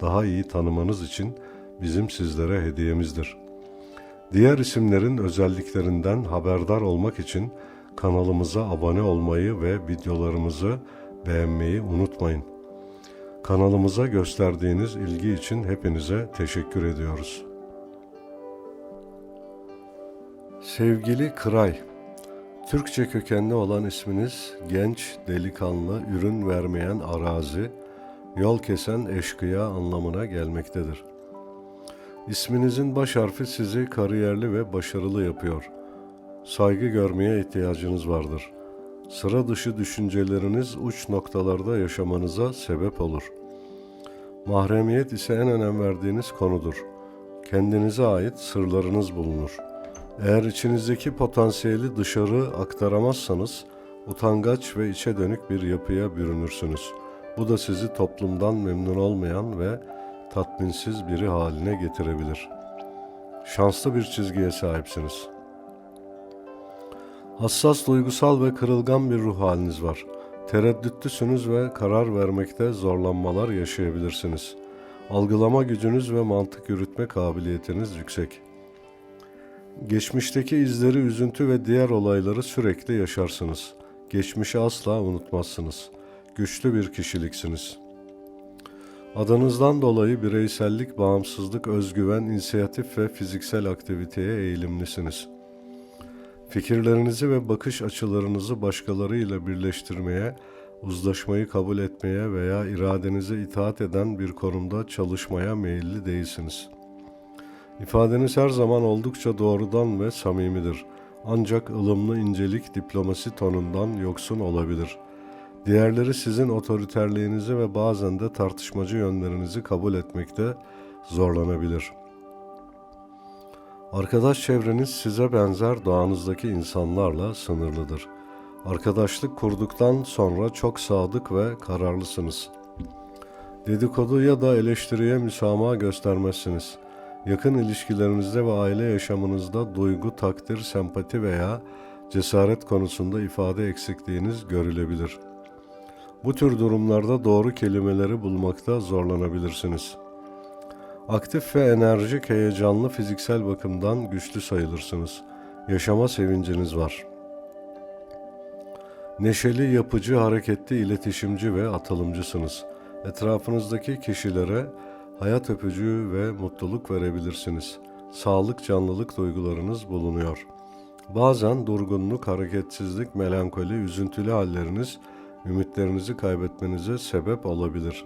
daha iyi tanımanız için bizim sizlere hediyemizdir. Diğer isimlerin özelliklerinden haberdar olmak için kanalımıza abone olmayı ve videolarımızı beğenmeyi unutmayın. Kanalımıza gösterdiğiniz ilgi için hepinize teşekkür ediyoruz. Sevgili Kıray, Türkçe kökenli olan isminiz genç, delikanlı, ürün vermeyen arazi, yol kesen eşkıya anlamına gelmektedir. İsminizin baş harfi sizi kariyerli ve başarılı yapıyor. Saygı görmeye ihtiyacınız vardır. Sıra dışı düşünceleriniz uç noktalarda yaşamanıza sebep olur. Mahremiyet ise en önem verdiğiniz konudur. Kendinize ait sırlarınız bulunur. Eğer içinizdeki potansiyeli dışarı aktaramazsanız utangaç ve içe dönük bir yapıya bürünürsünüz. Bu da sizi toplumdan memnun olmayan ve tatminsiz biri haline getirebilir. Şanslı bir çizgiye sahipsiniz. Hassas, duygusal ve kırılgan bir ruh haliniz var. Tereddütlüsünüz ve karar vermekte zorlanmalar yaşayabilirsiniz. Algılama gücünüz ve mantık yürütme kabiliyetiniz yüksek. Geçmişteki izleri, üzüntü ve diğer olayları sürekli yaşarsınız. Geçmişi asla unutmazsınız. Güçlü bir kişiliksiniz. Adınızdan dolayı bireysellik, bağımsızlık, özgüven, inisiyatif ve fiziksel aktiviteye eğilimlisiniz. Fikirlerinizi ve bakış açılarınızı başkalarıyla birleştirmeye, uzlaşmayı kabul etmeye veya iradenize itaat eden bir konumda çalışmaya meyilli değilsiniz.'' İfadeniz her zaman oldukça doğrudan ve samimidir. Ancak ılımlı incelik diplomasi tonundan yoksun olabilir. Diğerleri sizin otoriterliğinizi ve bazen de tartışmacı yönlerinizi kabul etmekte zorlanabilir. Arkadaş çevreniz size benzer doğanızdaki insanlarla sınırlıdır. Arkadaşlık kurduktan sonra çok sadık ve kararlısınız. Dedikodu ya da eleştiriye müsamaha göstermezsiniz.'' Yakın ilişkilerinizde ve aile yaşamınızda duygu, takdir, sempati veya cesaret konusunda ifade eksikliğiniz görülebilir. Bu tür durumlarda doğru kelimeleri bulmakta zorlanabilirsiniz. Aktif ve enerjik, heyecanlı fiziksel bakımdan güçlü sayılırsınız. Yaşama sevinciniz var. Neşeli, yapıcı, hareketli, iletişimci ve atılımcısınız. Etrafınızdaki kişilere hayat öpücüğü ve mutluluk verebilirsiniz. Sağlık, canlılık duygularınız bulunuyor. Bazen durgunluk, hareketsizlik, melankoli, üzüntülü halleriniz ümitlerinizi kaybetmenize sebep olabilir.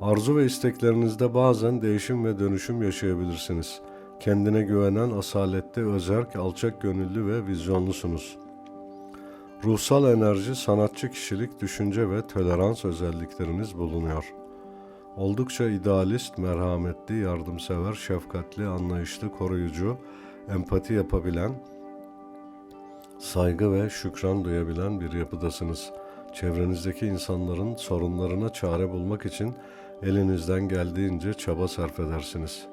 Arzu ve isteklerinizde bazen değişim ve dönüşüm yaşayabilirsiniz. Kendine güvenen, asalette, özerk, alçak gönüllü ve vizyonlusunuz. Ruhsal enerji, sanatçı kişilik, düşünce ve tolerans özellikleriniz bulunuyor.'' Oldukça idealist, merhametli, yardımsever, şefkatli, anlayışlı, koruyucu, empati yapabilen, saygı ve şükran duyabilen bir yapıdasınız. Çevrenizdeki insanların sorunlarına çare bulmak için elinizden geldiğince çaba sarf edersiniz.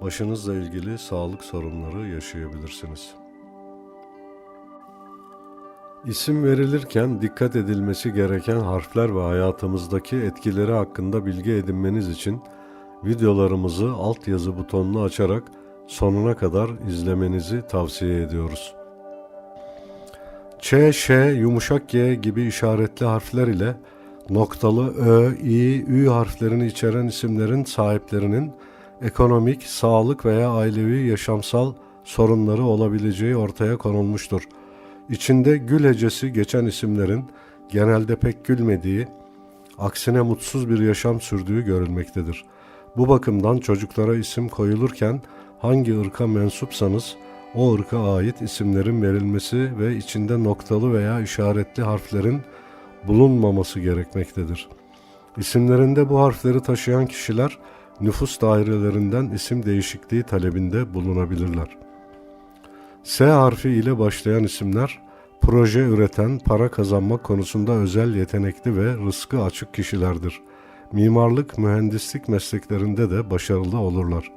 Başınızla ilgili sağlık sorunları yaşayabilirsiniz.'' İsim verilirken dikkat edilmesi gereken harfler ve hayatımızdaki etkileri hakkında bilgi edinmeniz için videolarımızı altyazı butonunu açarak sonuna kadar izlemenizi tavsiye ediyoruz. Ç, Ş, yumuşak G gibi işaretli harfler ile noktalı Ö, İ, Ü harflerini içeren isimlerin sahiplerinin ekonomik, sağlık veya ailevi yaşamsal sorunları olabileceği ortaya konulmuştur.'' İçinde gül hecesi geçen isimlerin genelde pek gülmediği, aksine mutsuz bir yaşam sürdüğü görülmektedir. Bu bakımdan çocuklara isim koyulurken hangi ırka mensupsanız o ırka ait isimlerin verilmesi ve içinde noktalı veya işaretli harflerin bulunmaması gerekmektedir. İsimlerinde bu harfleri taşıyan kişiler nüfus dairelerinden isim değişikliği talebinde bulunabilirler. S harfi ile başlayan isimler proje üreten, para kazanmak konusunda özel yetenekli ve rızkı açık kişilerdir. Mimarlık, mühendislik mesleklerinde de başarılı olurlar.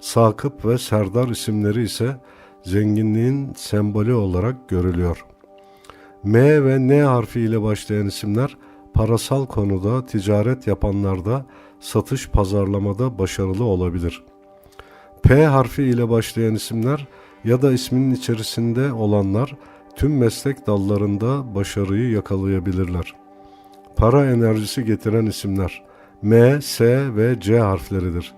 Sakıp ve Serdar isimleri ise zenginliğin sembolü olarak görülüyor. M ve N harfi ile başlayan isimler parasal konuda, ticaret yapanlarda, satış pazarlamada başarılı olabilir. P harfi ile başlayan isimler ya da isminin içerisinde olanlar tüm meslek dallarında başarıyı yakalayabilirler. Para enerjisi getiren isimler M, S ve C harfleridir.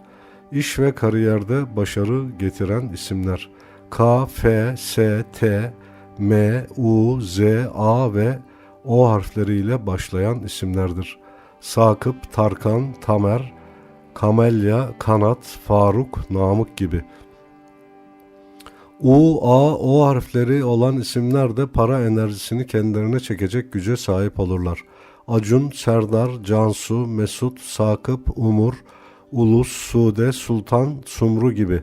İş ve kariyerde başarı getiren isimler K, F, S, T, M, U, Z, A ve O harfleriyle başlayan isimlerdir. Sakıp, Tarkan, Tamer, Kamelya, Kanat, Faruk, Namık gibi. U, A, O harfleri olan isimler de para enerjisini kendilerine çekecek güce sahip olurlar. Acun, Serdar, Cansu, Mesut, Sakıp, Umur, Ulus, Sude, Sultan, Sumru gibi.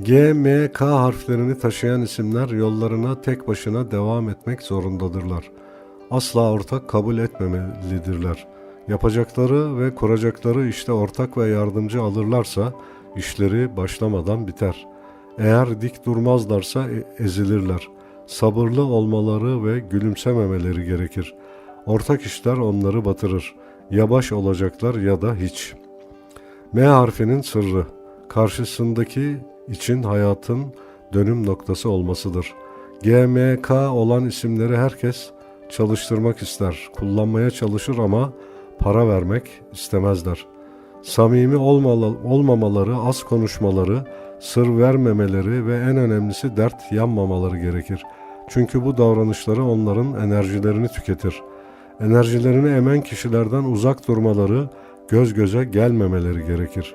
G, M, K harflerini taşıyan isimler yollarına tek başına devam etmek zorundadırlar. Asla ortak kabul etmemelidirler. Yapacakları ve kuracakları işte ortak ve yardımcı alırlarsa işleri başlamadan biter. Eğer dik durmazlarsa e- ezilirler. Sabırlı olmaları ve gülümsememeleri gerekir. Ortak işler onları batırır. Ya baş olacaklar ya da hiç. M harfinin sırrı karşısındaki için hayatın dönüm noktası olmasıdır. GMK olan isimleri herkes çalıştırmak ister, kullanmaya çalışır ama para vermek istemezler. Samimi olmamaları, az konuşmaları, sır vermemeleri ve en önemlisi dert yanmamaları gerekir. Çünkü bu davranışları onların enerjilerini tüketir. Enerjilerini emen kişilerden uzak durmaları, göz göze gelmemeleri gerekir.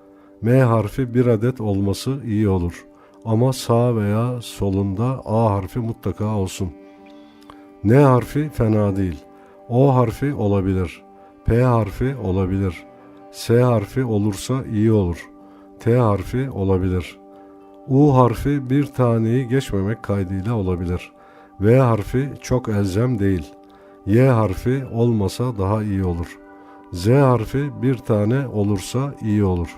M harfi bir adet olması iyi olur. Ama sağ veya solunda A harfi mutlaka olsun. N harfi fena değil. O harfi olabilir. P harfi olabilir. S harfi olursa iyi olur. T harfi olabilir. U harfi bir taneyi geçmemek kaydıyla olabilir. V harfi çok elzem değil. Y harfi olmasa daha iyi olur. Z harfi bir tane olursa iyi olur.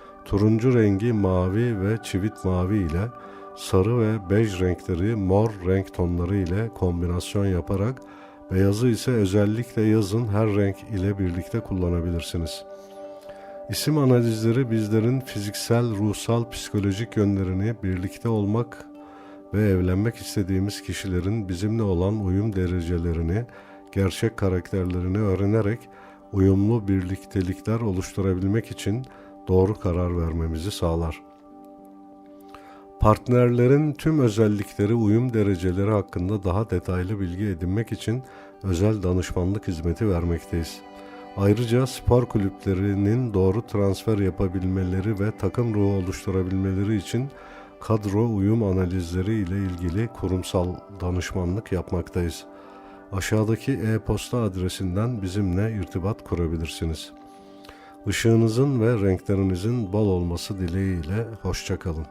turuncu rengi mavi ve çivit mavi ile, sarı ve bej renkleri mor renk tonları ile kombinasyon yaparak beyazı ise özellikle yazın her renk ile birlikte kullanabilirsiniz. İsim analizleri bizlerin fiziksel, ruhsal, psikolojik yönlerini birlikte olmak ve evlenmek istediğimiz kişilerin bizimle olan uyum derecelerini, gerçek karakterlerini öğrenerek uyumlu birliktelikler oluşturabilmek için doğru karar vermemizi sağlar. Partnerlerin tüm özellikleri, uyum dereceleri hakkında daha detaylı bilgi edinmek için özel danışmanlık hizmeti vermekteyiz. Ayrıca spor kulüplerinin doğru transfer yapabilmeleri ve takım ruhu oluşturabilmeleri için kadro uyum analizleri ile ilgili kurumsal danışmanlık yapmaktayız. Aşağıdaki e-posta adresinden bizimle irtibat kurabilirsiniz. Işığınızın ve renklerinizin bol olması dileğiyle hoşçakalın.